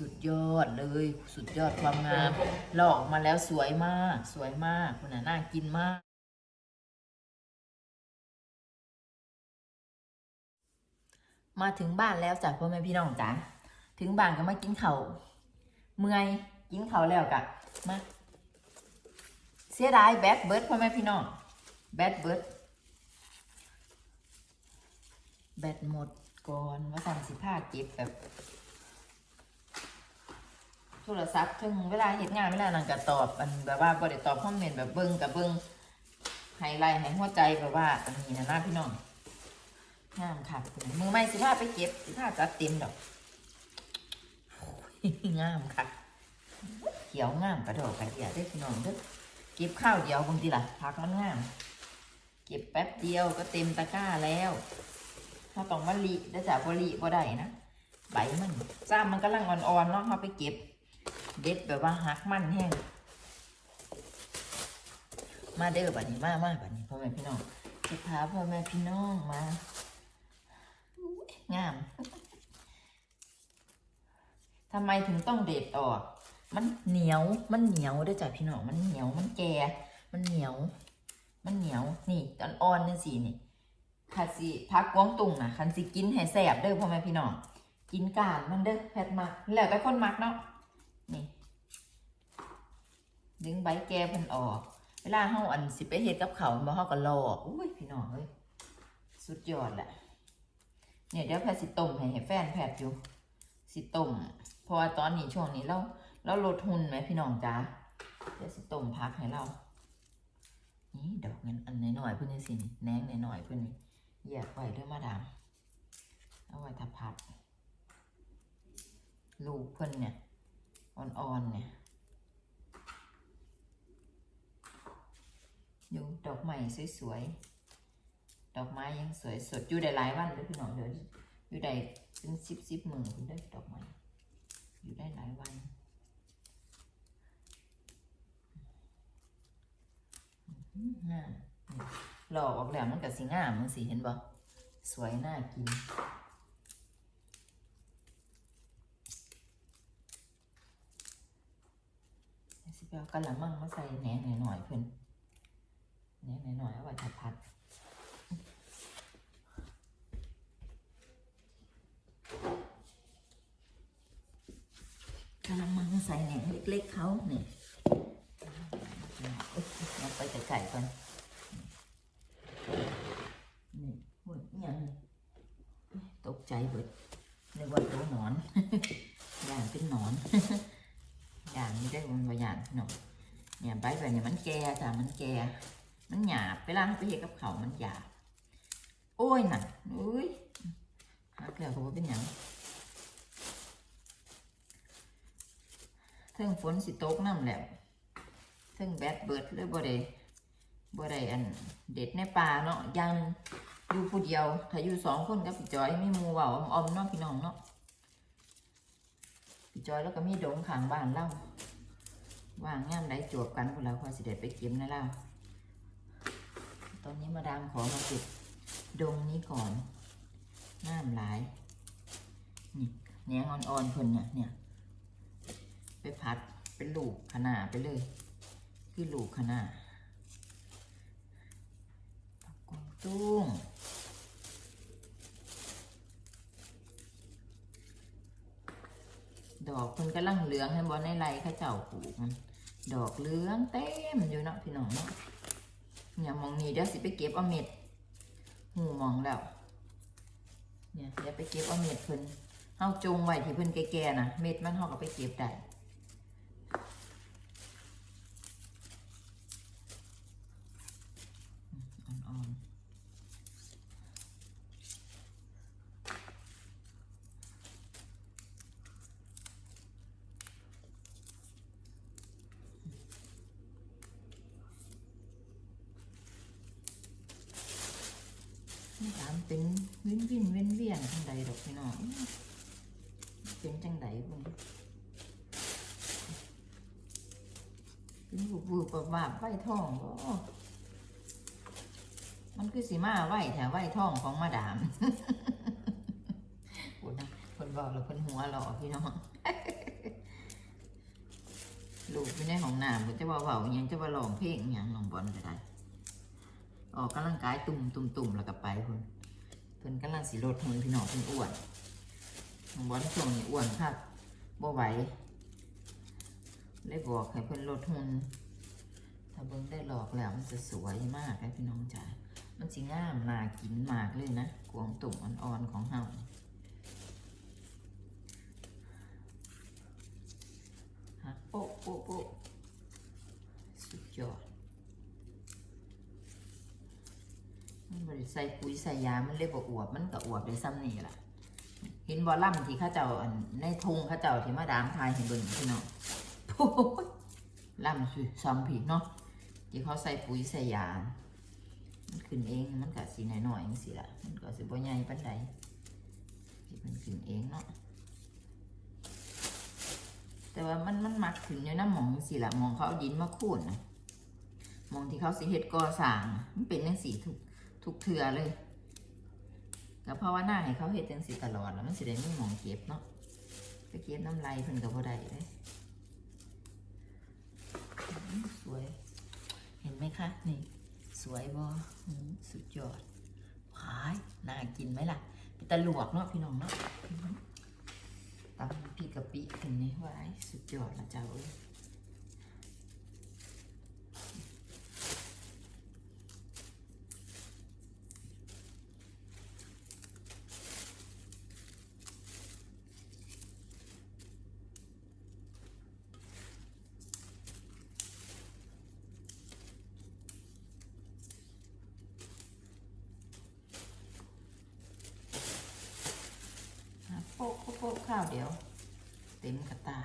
สุดยอดเลยสุดยอดความงามหลอกมาแล้วสวยมาก สวยมากคุณน่ะน่ากินมาก มาถึงบ้านแล้วจ้ะพ่อแม่พี่น้องจ๋าถึงบ้านก็มากินเขาวเมื่อยกินเขาแล้วกะมาเสียดายแบดเบิร์ดพ่อแม่พี่น้องแบดเบิร์ดแบตหมดก่อนว่าสั่งสิผ้าเก็บแบบ ทรศัพท์ถึงเวลาเห็นงานเวลานั่นก็ตอบอันแบบว่าบ่ได้ตอบคอมเมนต์แบบเบิ้งกับเบิ้งไฮไลท์ให้หัวใจแบบว่าอันนี้นะนะพี่น้องงามค่ะมือไม่สิผ้าไปเก็บสิผ้าจัดเต็มดอกโอ้ยงามค่ะเขียวงามกระโดดกระเดียได้พี่น้องเด้อเก็บข้าวเดียวบางทีล่ะพักมันงาม เก็บแป๊บเดียวก็เต็มตะกร้าแล้วถ้าต้องวลีได้จากวลีบ่ได้นะใบมันจ้ามมันกำลังอ่อนๆเนาะเราไปเก็บ เด็ดแบบว่าหักมันแห้งมาเด้อบัดนี้มามาบัดนี้พ่อแม่พี่น้องจะพาพ่อแม่พี่น้องมางามทำไมถึงต้องเด็ดออก มันเหนียว มันเหนียวด้วยจ้ะพี่น้อง มันเหนียว มันแก่ มันเหนียว มันเหนียว นี่ตอนอ่อนนี่สินี่คันสิพักกวงตุงนะคันสิกินให้แสบเด้อพ่อแม่พี่น้อง กินกานมันเด้อแพทมัก แล้วแต่คนมักเนาะ นี่ ดึงใบแก้เพิ่นออก เวลาเฮาอันสิไปเฮ็ดกับเขาบ่เฮาก็รออุ้ยพี่น้องเอ้ยสุดยอดแหละเนี่ยเดี๋ยวแพทสิต้มให้ให้แฟนแพทอยู่สิต้มเพราะว่าตอนนี้ช่วงนี้เราเราลดหุ่นไหมพี่น้องจ๋าเดี๋ยวสิต้มพักให้เรานี่ดอกเงินอันน้อยๆเพิ่นนี่สิแหนงน้อยๆเพิ่นนี่แยกไว้ด้วยมาดามเอาไว้ทับพัดลูกเพิ่อนเนี่ย อ่อนๆเนี่ยอยู่ดอกไม้สวยๆ ดอกไม้ยังสวยสดอยู่ได้หลายวันเลยพี่น้องเดี๋ยวอยู่ได้เป็นสิบสิบหมื่นคุณได้ดอกไม้อยู่ได้หลายวันอื้อหือนี่หลอกออกแล้วมันกับสีงามมันสีเห็นบ่สวยน่ากิน สิไปเอากะละมังมาใส่แหนหน่อยๆเพิ่อนแหนหน่อยๆเอาไว้ทัดพัดกะละมังใส่แหนเล็กๆเขาเนี่ยเอาไปจะไก่ก่อนนี่หุ่นยังตกใจเบิดนึกว่าตัวหนอน อย่างเป็นหนอน อย่างนี้ได้มันประหยัด เนี่ยใบแบบนี้มันแก่จ้ะมันแก่มันหยาบเวลาเราไปเห็ดกับเขามันหยาบโอ้ยน่ะอุ้ยหักแล้วก็บ่เป็นหยังเทิงฝนสิตกน้ำแล้วเทิงแบดเบิดเลยบ่ได้บ่ได้อันเด็ดในป่าเนาะย่างอยู่ผู้เดียว ถ้าอยู่สองคนกับพี่จอยไม่มูเว้าออมๆเนาะพี่น้องเนาะพี่จอยแล้วก็มีดงขางบ้านเล่า ว่างงามได้จวบกันพวกเราคอยสิเด็ดไปเก็บนะเล่าตอนนี้มาดามขอมาเก็บดงนี้ก่อนงามหลายนี่แหนงอ่อนๆเพิ่นเนี่ยเนี่ยไปพัดเป็นลูกขนาดไปเลย คือลูกขนาดผักกงตุ้งดอกเพิ่นกำลังเหลืองให้บอลในไรข้าเจ้าปลูกมัน ดอกเหลืองเต็มอยู่เนาะพี่น้องเนาะเนี่ยมองนี่เดี๋ยวสิไปเก็บเอาเม็ดหูมองแล้ว เนี่ยเดี๋ยวไปเก็บเอาเม็ดเพิ่นเฮาจงไว้ที่เพิ่นแก่ๆนะเม็ดมันเฮาก็ไปเก็บได้อืมอ่อนๆนี่ถามเป็นวินวินเวียนเวียนจังใดดอกพี่น้องเป็นจังใดเบิ่ง เป็นบุบบุบแบบว่าไว้ท้องบ่มันคือสีมาไหวแถวไหวท้องของมาดามพูดนะคนบอกแล้วคนหัวหล่อพี่น้องลูกไม่ได้ของน้ำก็จะว่าเบาอหยังจะว่าร้องเพลงอหยังน้องบอลก็ได้ ออกกำลังกายตุ่มตุ่มตุ่มแล้วก็ไปเพิ่นเพิ่นกำลังสิลดหุ่นพี่น้องเพิ่นอ้วนน้องบอลช่วงนี้อ้วนครับบ่ไหว เลยบอกให้เพิ่นลดหุ่นถ้าเบิ่งได้หลอกแล้วมันจะสวยมากเลยพี่น้องจ๋ามันสิงามน่ากินมากเลยนะกวงตุ่มอ่อนๆของเฮาหักโป๊ะโป๊ะโป๊ะสุดยอดมันบริใส่ปุ๋ยใส่ยา มันเลยบอกอวบ มันก็อวบได้ซ้ำนี่แหละเห็นบอลล่ำที่ข้าเจ้าในทุงข้าเจ้าที่มาดามทายเห็นเบิ่งพี่น้อง ล่ำสิซ้ำผีเนาะที่เขาใส่ปุ๋ยใส่ยามันขึ้นเองมันก็สีหน่อยๆจังสิละมันก็สิบ่ใหญ่ปานใดที่มันขึ้นเองเนาะแต่ว่ามันมันมักขึ้นอยู่น้ำหมองสิละหมองเขาเอาดินมาคูดนะหมองที่เขาสิเฮ็ดก่อสร้างมันเป็นจังสีทุกทุกเทือเลยก็เพราะว่าหน้าให้เขาเห็ดจังสิตลอดแล้วมันสิได้ไม่มองเก็บเนาะไปเก็บน้ำลายเพิ่นกับบ่ได้เลย สวย เห็นไหมคะ นี่ สวยบ่อืมสุดยอดหายน่ากินไหมล่ะเป็นตะลวกเนาะพี่น้องเนาะอืมตำพี่กะปิถึงนี่ว้ายสุดยอดละเจ้าเอ้ย อะ โป๊ะข้าวเดี๋ยว เต็มกระตา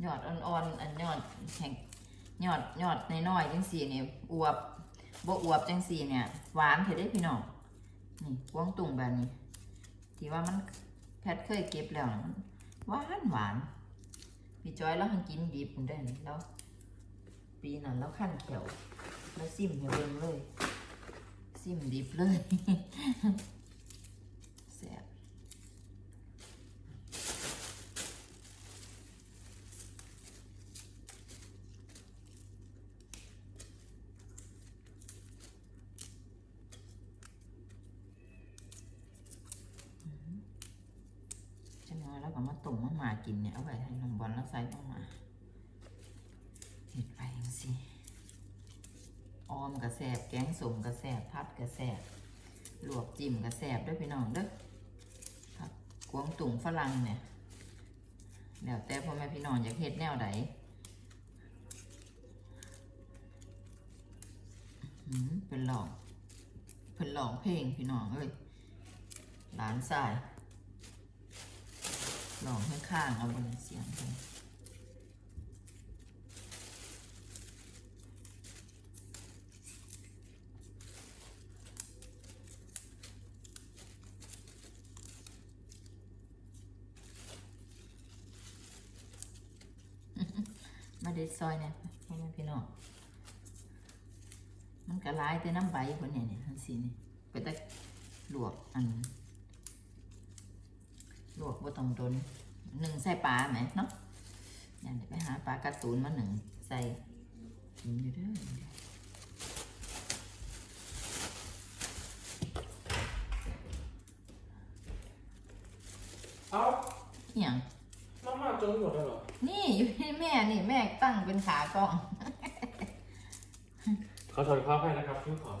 หยอดอ่อนๆ อันหยอดแข็งหยอดหยอดน้อยๆจังสี่เนี่ยอวบบ่อวบจังสี่เนี่ย หวานเถอะได้พี่น้อง นี่กวางตุ่งแบบนี้ ที่ว่ามันแพทเคยเก็บแล้วหวานหวานพี่จอยแล้วหันกินดิบมันได้นี่แล้ว ปีนั้นแล้วขั้นเขียวแล้วซิมให้เบิ่งเลย ซิมดิบเลย แซ่บจะน้อยแล้วก็มาต้มมาหมากินเนี่ย เอาไว้ให้น้องบอลแล้ว ใส่เข้ามาเห็ดไปจังสิออมกระแสบแกงสมกระแสบพัดกระแสบลวกจิ้มกระแสบด้วยพี่น้องเด้อครับกวงตุ่งฝรั่งเนี่ยแล้วแต่พ่อแม่พี่น้องอยากเฮ็ดแนวใดอื้อหือเป็นหลองเป็นหลองเพลงพี่น้องเอ้ยหลานสายลองข้างๆเอาบนเสียงไปมา เด็ดซอยเนี่ยพ่อแม่พี่น้องมันกระลายแต่น้ำใบคนเนี่ยเนี่ยทั้งสีนี่ไปแต่ลวกอันลวกบ่ต้องโดนหนึ่งใส่ปลาไหมเนาะอย่างเดี๋ยวไปหาปลาการะตูนมาหนึ่งใส่กินอยู่เด้อเอ้าอหย่างมาม่าจนหมดแล้วเหรอ นี่อยู่ที่แม่นี่แม่ตั้งเป็นขากล้องขอถอนข้าวให้นะครับพี่ขอ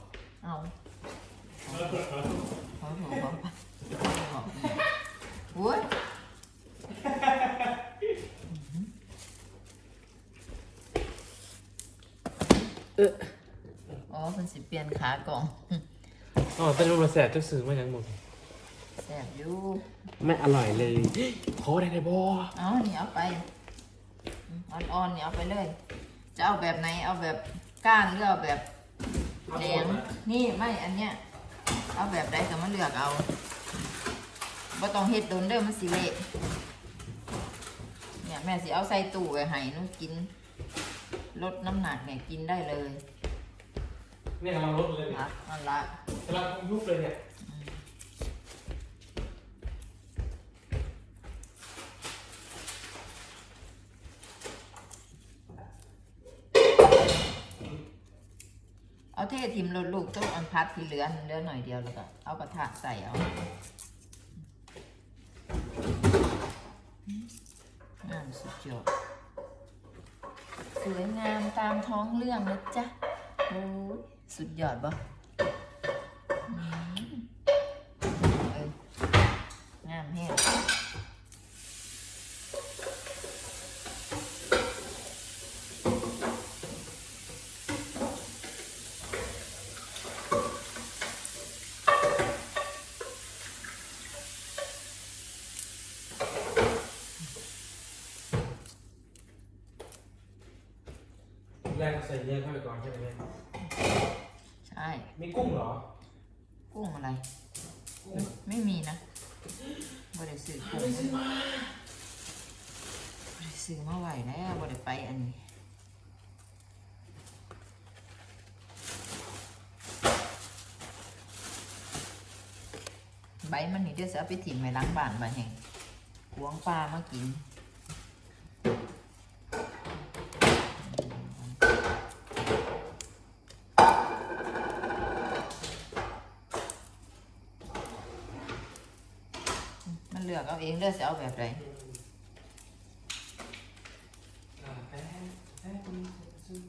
เอาขอโทษขอขอปะบอกโอ้ยอ๋อเพิ่นสิเปลี่ยนขากล่องอ๋อเป็นรูปมาแสบจะซื้อมายังหมดแซ่บอยู่ ไม่อร่อยเลยโค้ได้ไงบอเอานี่เอาไป อ่อนๆนี่เอาไปเลย จะเอาแบบไหนเอาแบบก้านหรือเอาแบบแดงนี่ไม่อันเนี้ยเอาแบบใดก็มาเลือกเอาบ่ต้องเฮ็ดโดนเด้อมันสิเละแม่สิเอาใส่ตู้ไว้ให้หนูกิน ลดน้ำหนักเนี่ยกินได้เลยเนี่ยกำลังลดเลยเนี่ยครับนั่นละกำลังยุบเลยเนี่ย เอาเททิมรถลูกต้องอันพัดที่เหลือเหลือหน่อยเดียวแล้วก็เอากระทะใส่เอางามสุดยอดสวยงามตามท้องเรื่องนะจ๊ะโอ้ยสุดยอดบ่อืมเอ้ยงามแห้ง แรก ใส่เนื้อเข้าไปก่อนใช่ไหมเนี่ยใช่ มีกุ้งเหรอ กุ้งอะไร กุ้งไม่มีนะบ่ได้ซื้อกุ้งไม่ซื้อมาบ่ได้ซื้อมาไหวแล้วบ่ได้ไปอันนี้ใบมันนี่เดี๋ยวจะเอาไปถิ่มไว้ล้างบ้านบ้านแห่งกวงปลามากิน มันเลื อกเอาเองเลือกจะเอาแบบไหนอ่าแป๊บแป๊บนึงซื้อ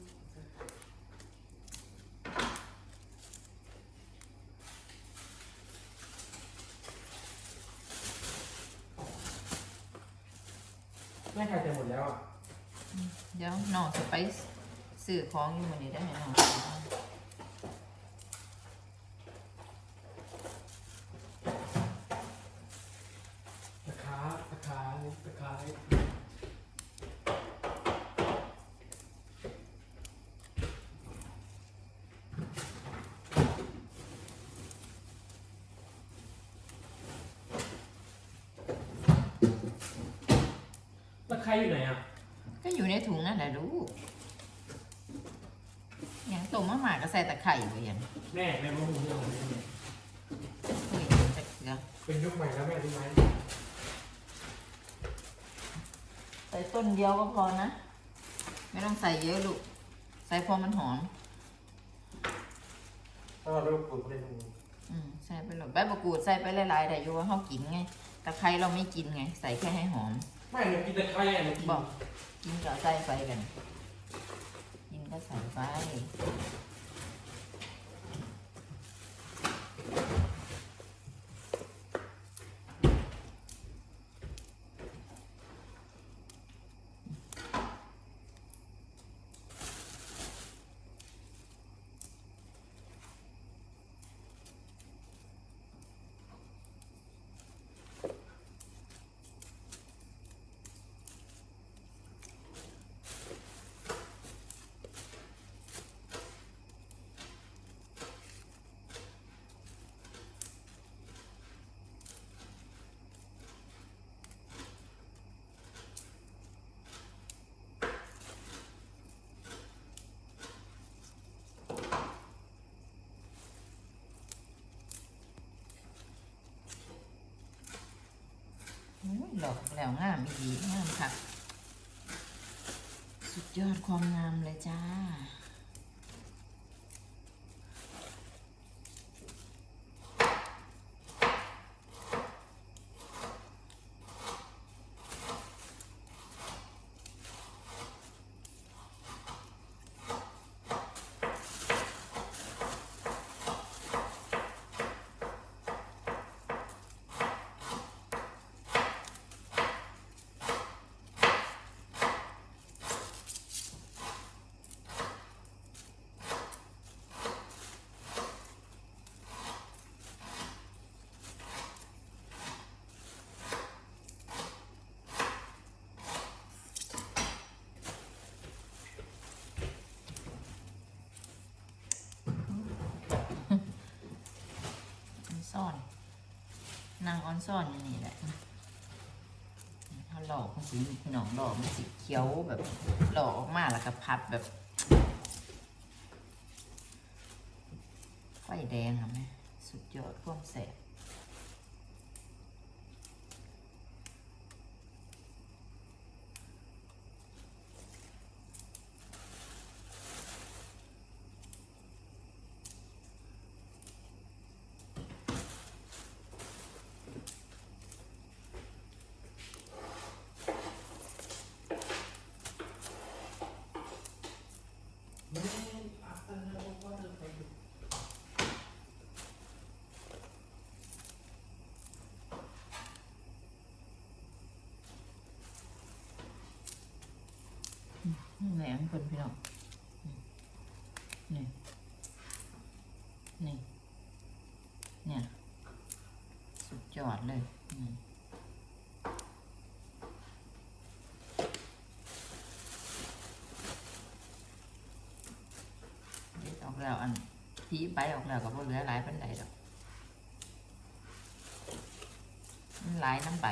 แม่ใครจะหมดแล้วอะ เดี๋ยวน้องจะไปซื้อของอยู่มันนี้ได้ไหมน้อง ตะขาตะขา ตะขาตะไคร้อยู่ไหนอะ ก็อยู่ในถุงนั่นแหละลูกอย่างต้มมะหมาก็ใส่ตะไคร้ไว้อย่างแม่แม่มาหูเรื่องของแม่เนี่ยคุยจะเกลือเป็นยุคใหม่แล้วแม่รู้ไหมใส่ต้นเดียวก็พอนะ ไม่ต้องใส่เยอะลูก ใส่พอมันหอมถ้าเราเริ่มปลูกในหูอืมใส่ไปเลยใบมะกรูดใส่ไปหลายๆแต่อยู่ว่าเขากินไงตะไคร้เราไม่กินไง ใส่แค่ให้หอมแม่หนูกินตะไคร้อะหนูกินบอกกินก็ใส่ไปกันกินก็ใส่ไป ดอกแล้วงามอีดีงามค่ะ สุดยอดความงามเลยจ้า ออ นซ่อนนางออนซ่อนอยู่นี่แหละถ้าหลอกมันสีหน้องหลอกมันสีเขียวแบบหลอกออกมาแล้วก็พัดแบบไฟแดงค่ะแม่สุดยอดความแสบ ไม่อัพอะไรว่าจะไปดู แหนมคนพี่น้องนี่นี่เนี่ยสุดยอดเลยอืมเด็ดออกแล้วอันทีใบออกแล้วก็บ่เหลือหลายปันใดดอกมันหลายน้ำใบ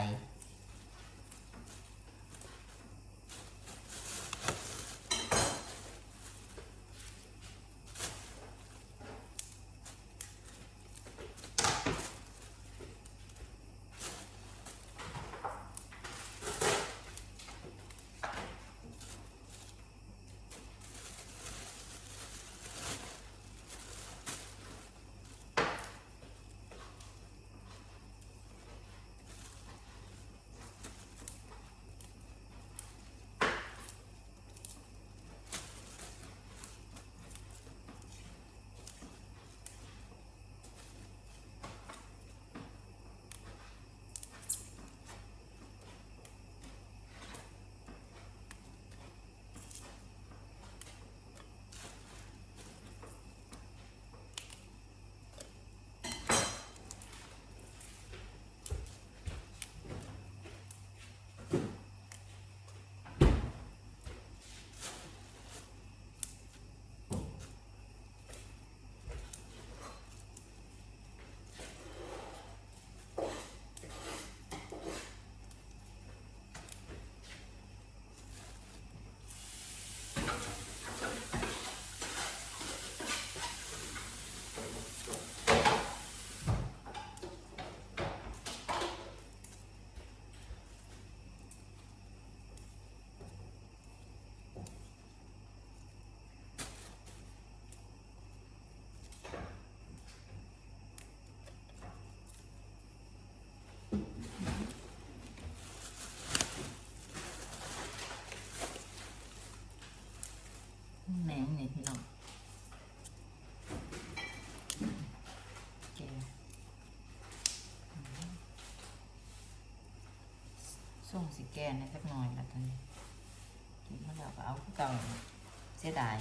ส่งสีแกนในสักหน่อยละตอนนี้กินมาแล้วก็เอาเก่าเสียดาย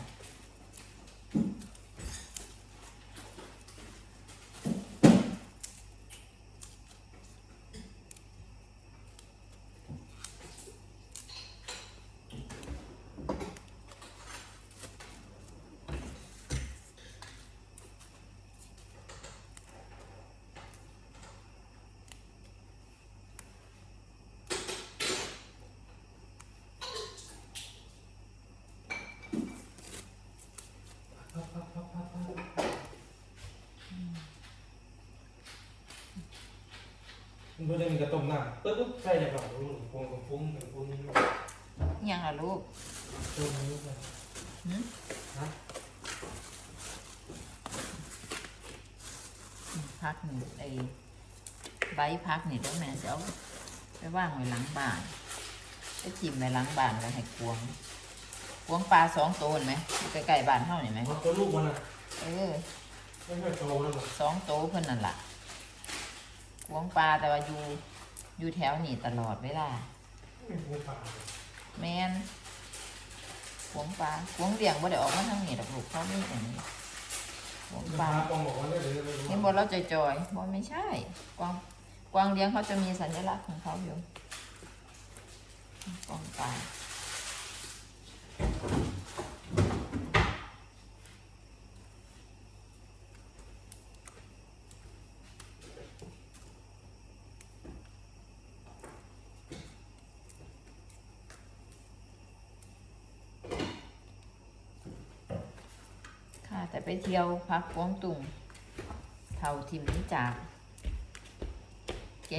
มันก็จะมีกระต้มน้ำปึ๊บปึ๊บใส่ในกระเป๋าพวงกับฟุ้งกับฟุ้งนี่ยังล่ะลูกตัวนี้เลยหืมฮะพักนี่ไอ้ใบพักนี่ต้องแม่เสียวไปว่างไว้หลังบ้านไปจิ้มไว้หลังบ้านแล้วให้กวงกวงปลาสองตัวเห็นไหมอยู่ใกล้ๆบ้านเท่าเห็นไหมมันตัวลูกมันอะเออไม่ใช่โตแล้วหรอสองโตวเพิ่นนั่นล่ะ กวงปลาแต่ว่าอยู่อยู่แถวนี่ตลอดเวลาไม่รู้ป่าแมนกวงปลากวงเลี้ยงบ่ได้ออกมาทางนี้ดอกลูกเขามีอันนี้กวงปปลาลาปองบอกว่าได้เลยไม่รู้เห็นบอเราจอยๆบอไม่ใช่กวางกวางเลี้ยงเขาจะมีสัญลักษณ์ของเขาอยู่กวางปลา แต่ไป เที่ยวพักกวางตุงเท่าทิมนี้จาก แก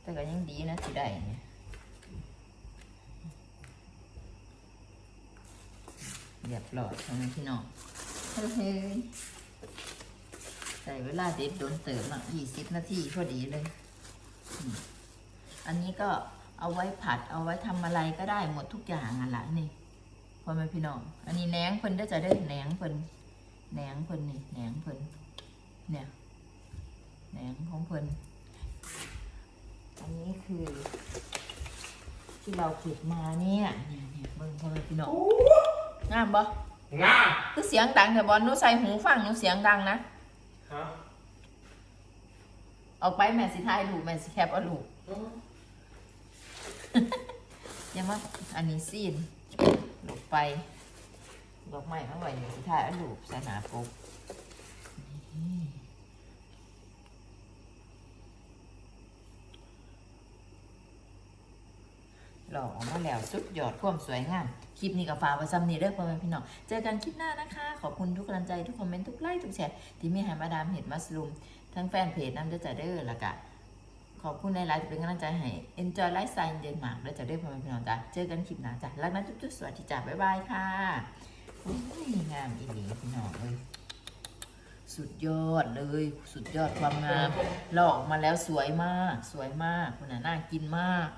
แต่ก็ยังดีนะที่ได้เนี่ยเรียบร้อยทั้งนั้นพี่น้องเฮ้ยใส่เวลาเด็ดโดนเติมอะยี่สิบนาทีพอดีเลย อันนี้ก็เอาไว้ผัดเอาไว้ทำอะไรก็ได้หมดทุกอย่างอะละนี่พ่อแม่พี่น้อง อันนี้แหนงเพิ่นได้จะได้แหนงเพิ่น แหนงเพิ่นนี่แหนงเพิ่นเนี่ยแหนงของเพิ่นอันนี้คือ ที่เราเก็บมาเนี่ยเนี่ยเนี่ยเบิ่งพ่อแม่พี่น้องงามบ่งามคือเสียงดังแต่บอลหนูใส่หูฟังหนูเสียงดังนะฮะออกไปแม่สิถ่ายรูปแม่สิแคปเอารูปยังว่าอันนี้ซีนลงไป ดอกไม้มาไว้เดี๋ยวสิถ่ายเอารูปสนาปกนี่หล่อออกมาแล้วสุดยอดความสวยงาม คลิปนี้ก็ฝากไว้ซ้ำนี้เด้อพ่อแม่พี่น้อง เจอกันคลิปหน้านะคะ ขอบคุณทุกกำลังใจทุกคอมเมนต์ทุกไลค์ทุกแชร์ที่มีให้มาดามเห็ดมัสลูมทั้งแฟนเพจน้ำเด้อจ้าเด้อล้วก็ขอบคุณในไลน์ที่เป็นกำลังใจให้ Enjoy Lifestyle in Denmark เด้อจ้าเด้อพ่อแม่พี่น้องจ้าเจอกันคลิปหน้าจ้ารักนะจุ๊บๆสวัสดีจ้าบ๊ายบายค่ะ งามอีหลีพี่น้องเลยสุดยอดเลย สุดยอดความงามหลอกมาแล้วสวยมาก สวยมากคุณน่ะน่ากินมาก